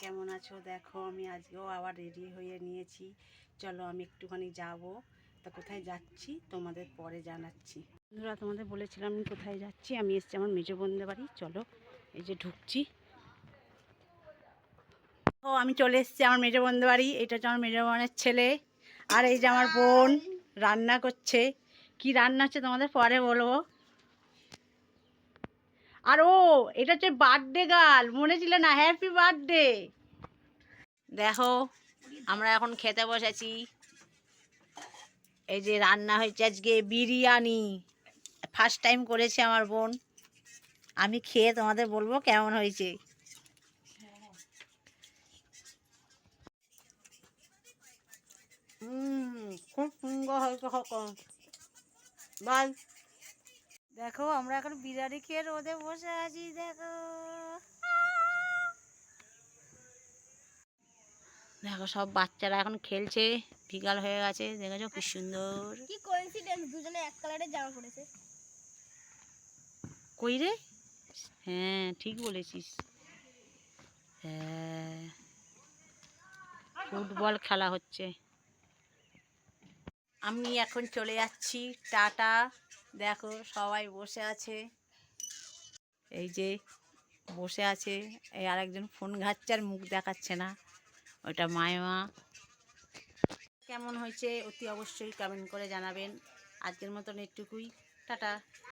কেমন আছো? দেখো, আমি আজকেও আবার রেডি হয়ে নিয়েছি। চলো, আমি একটুখানি যাব। তা কোথায় যাচ্ছি? তোমাদের পরে জানাচ্ছি। বন্ধুরা, তোমাদের বলেছিলাম আমি কোথায় যাচ্ছি। আমি এসছি আমার মেজো বোনদের বাড়ি। চলো, এই যে ঢুকছি। ও, আমি চলে এসেছি আমার মেজো বোনদের বাড়ি। এটা হচ্ছে আমার মেজো বোনের ছেলে। আর এই যে আমার বোন রান্না করছে। কি রান্না হচ্ছে তোমাদের পরে বলব? আর ও, এটা হচ্ছে বার্থডে গার্ল মনে ছিল না হ্যাপি বার্থডে দেখো, আমরা এখন খেতে বসেছি। এই যে রান্না হয়েছে আজকে বিরিয়ানি। ফার্স্ট টাইম করেছে আমার বোন। আমি খেয়ে তোমাদের বলব কেমন হয়েছে। খুব সুন্দর হয়েছে বাই। দেখো আমরা এখন বিরিয়ানি খেয়ে রোদে বসে আছি দেখো। দেখো সব বাচ্চারা এখন খেলছে বিকাল হয়ে গেছে দেখেছ কি সুন্দর। কি কোইন্সিডেন্স দুজনে এক কালারের জামা পরেছে কই রে? হ্যাঁ ঠিক বলেছিস। হ্যাঁ। ফুটবল খেলা হচ্ছে। আমি এখন চলে যাচ্ছি টাটা। দেখো সবাই বসে আছে। এই যে বসে আছে, এই আরেকজন ফোন ঘাটছে আর মুখ দেখাচ্ছে না। ওটা মায়মা। কেমন হয়েছে অতি অবশ্যই কমেন্ট করে জানাবেন। আজকের মতন এটুকুই। টাটা।